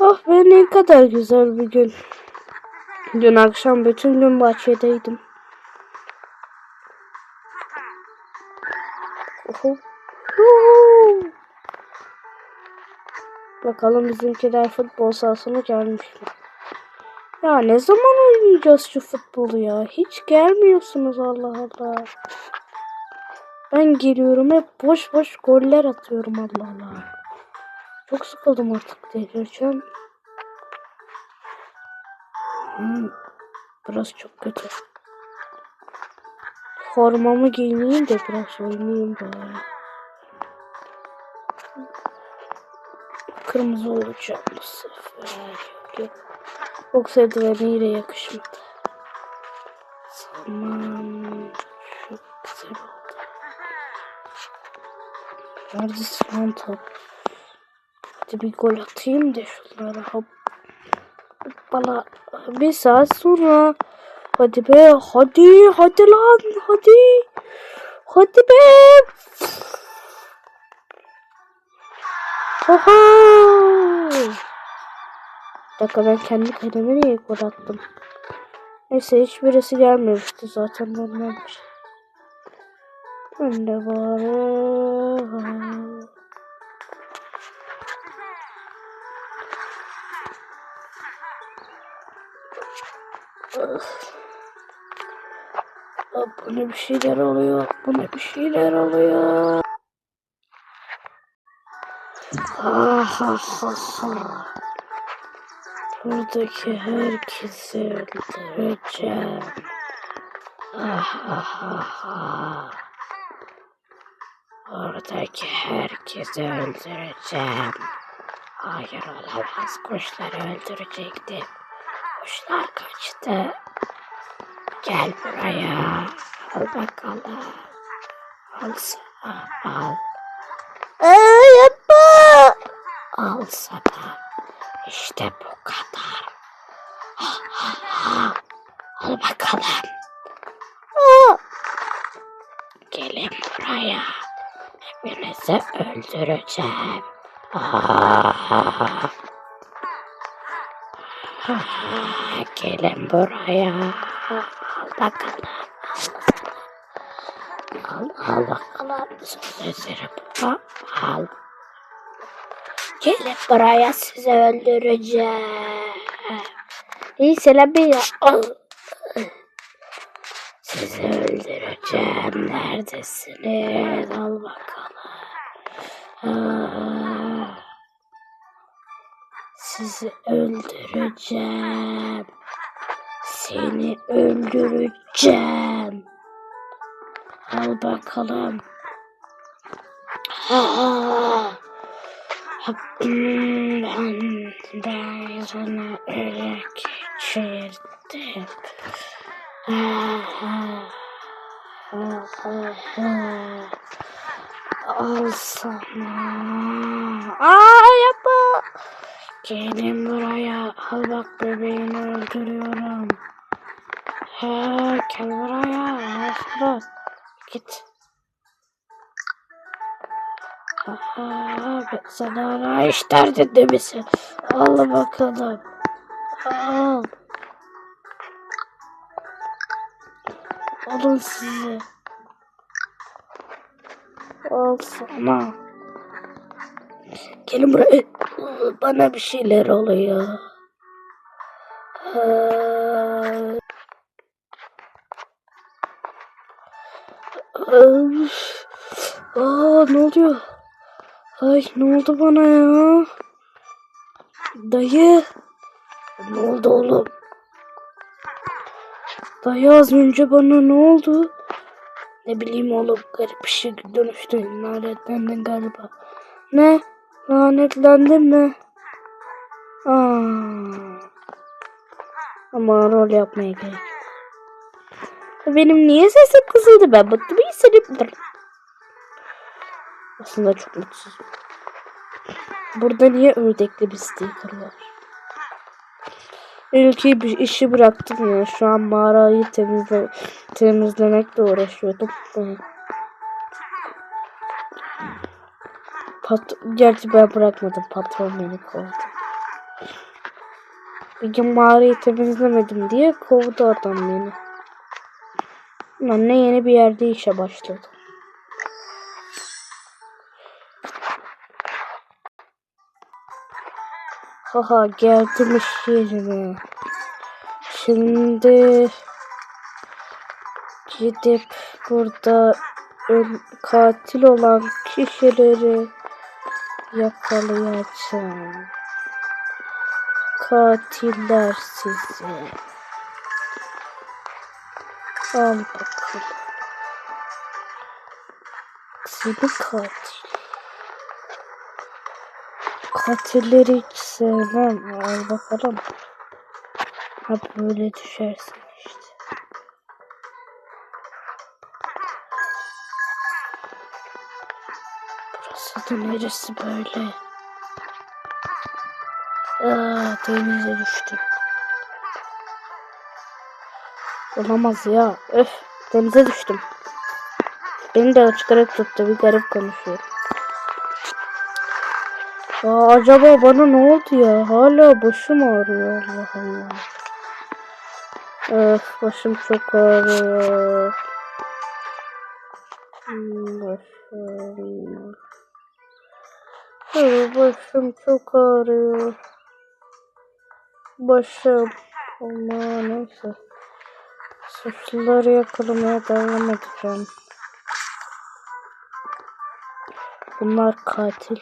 Oh be ne kadar güzel bir gün. Dün akşam bütün gün bahçedeydim. Oho. Bakalım bizimkiler futbol sahasına gelmiş mi? Ya ne zaman oynayacağız şu futbolu ya? Hiç gelmiyorsunuz Allah Allah. Ben geliyorum hep boş boş goller atıyorum Allah Allah. Çok sıkıldım artık delireceğim. Hmm, burası çok kötü. Formamı giyineyim de biraz oynayayım bari. Kırmızı olacağım bu sefer. Yok. Boks eldiveniyle yakışmadı. Tamam. Çok güzel oldu. Neredesin lan top? Hadi bir gol atayım da şunlara hop. Bana bir saat sonra. Hadi be hadi hadi lan hadi. Hadi be. Oha. Bir dakika ben kendi kaleme niye gol attım? Neyse hiçbirisi gelmemişti zaten şey. Ben de. Aa, Buna bir şeyler oluyor. Buna bir şeyler oluyor. Ha ha ha ha. Buradaki herkesi öldüreceğim. Ah ah ah ah. Oradaki herkesi öldüreceğim. Hayır olamaz. Kuşları öldürecektim. Kuşlar kaçtı. Gel buraya. Al bakalım. Al sana. Al. Aa, yapma. Al sana. İşte bu kadar. Ha, ha, ha. Al bakalım. Aa. Gelin buraya. Hepinizi öldüreceğim. Aa. Ah, Gelin buraya. Al bakalım. Al, al bakalım. Sözleri baba. Al. Gelin buraya sizi öldüreceğim. İyi selam ya. Al. Sizi öldüreceğim. Neredesiniz? Al bakalım. Ah. Sizi öldüreceğim. Seni öldüreceğim. Al bakalım. Ha. Ben ben sana ha, ha. Al sana. Aa yapma. Gelin buraya. Al bak bebeğini öldürüyorum. He, gel buraya. Şunu. Git. Aha, ben sana ara işler dedi misin? Al bakalım. Al. Alın sizi. Al sana. Gelin buraya. Bana bir şeyler oluyor. Aa ne oluyor? Ay ne oldu bana ya? Dayı. Ne oldu oğlum? Dayı az önce bana ne oldu? Ne bileyim oğlum garip bir şey dönüştü. Lanetlendin galiba. Ne? Lanetlendin mi? Aa. Ama rol yapmaya gerek. Benim niye sesim kısıldı ben bıktım iyi senin. Aslında çok mutsuzum. Burada niye ördekli bir sticker var? Ülkeyi bir işi bıraktım ya. Şu an mağarayı temizle temizlemekle uğraşıyordum. Evet. Pat Gerçi ben bırakmadım. Patron beni kovdu. Bir gün mağarayı temizlemedim diye kovdu adam beni. Anne yeni bir yerde işe başladı. Haha geldim iş yerine. Şimdi gidip burada katil olan kişileri yakalayacağım. Katiller sizi. Al bakalım. Seni katil. Katilleri hiç sevmem. Al bakalım. Ha böyle düşersin işte. Burası neresi böyle? Aa, denize düştüm. Olamaz ya. Öf, denize düştüm. Beni de açıkarak tuttu. Bir garip konuşuyor. Aa, acaba bana ne oldu ya? Hala başım ağrıyor. Allah Allah. Öf, başım çok ağrıyor. Hmm, Başım. Öf, başım çok ağrıyor. Başım. Allah neyse. Suçluları yakalamaya devam edeceğim. Bunlar katil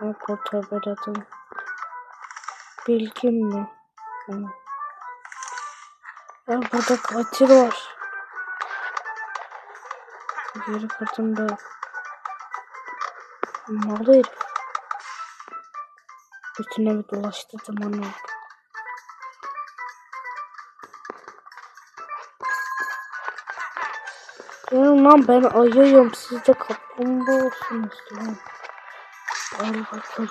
burada bir adım. Bilgin mi? Hı. Ya burada katil var. Geri kadın da. Malı herif. Bütün evi dolaştırdım onu. Ya lan ben ayıyım siz de kaplumbağasınız lan. Al bakalım.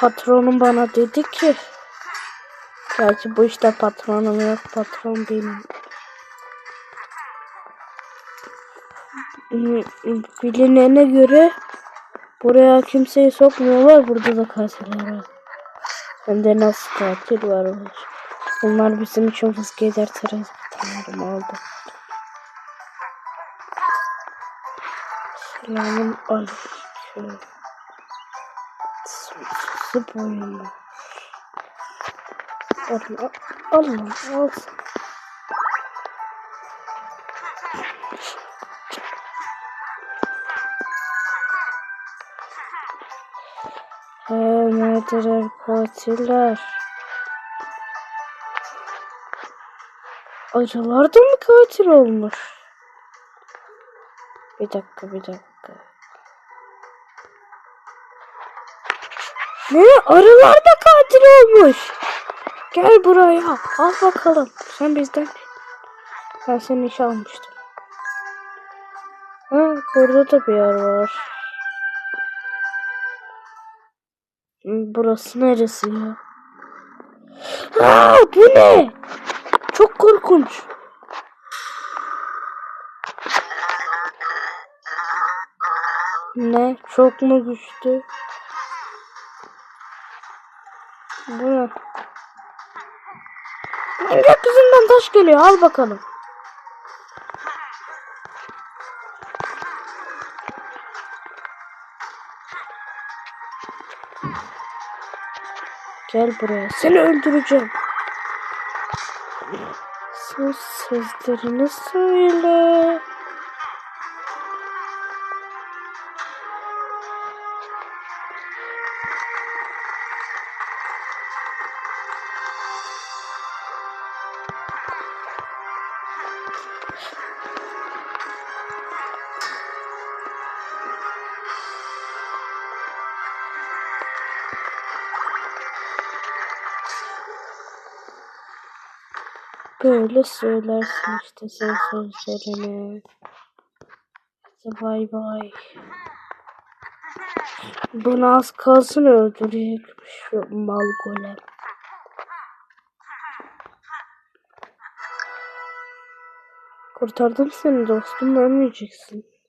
Patronum bana dedi ki Gerçi bu işte patronum yok patron benim. Bilinene göre buraya kimseyi sokmuyorlar. Burada da katiller var. Hem de nasıl katil varmış. Bunlar bizim için fıske eder tanırım oldu. Selamun aleyküm. Sonsuz boyunlu. Allah Allah olsun. He, neredeler katiller? Arılar da mı katil olmuş? Bir dakika bir dakika. Ne? Arılar da katil olmuş. Gel buraya. Al bakalım. Sen bizden. Ben seni işe almıştım. Ha, burada da bir yer var. Burası neresi ya? Aa, bu ne? Çok korkunç. Ne? Çok mu güçlü? Bu ne? Gökyüzünden taş geliyor. Al bakalım. Gel buraya. Seni öldüreceğim. Sus sözlerini söyle. Böyle söylersin işte sen sözlerini. Hadi bay bay. Bunu az kalsın öldürecek şu mal golem. Kurtardım seni dostum ölmeyeceksin.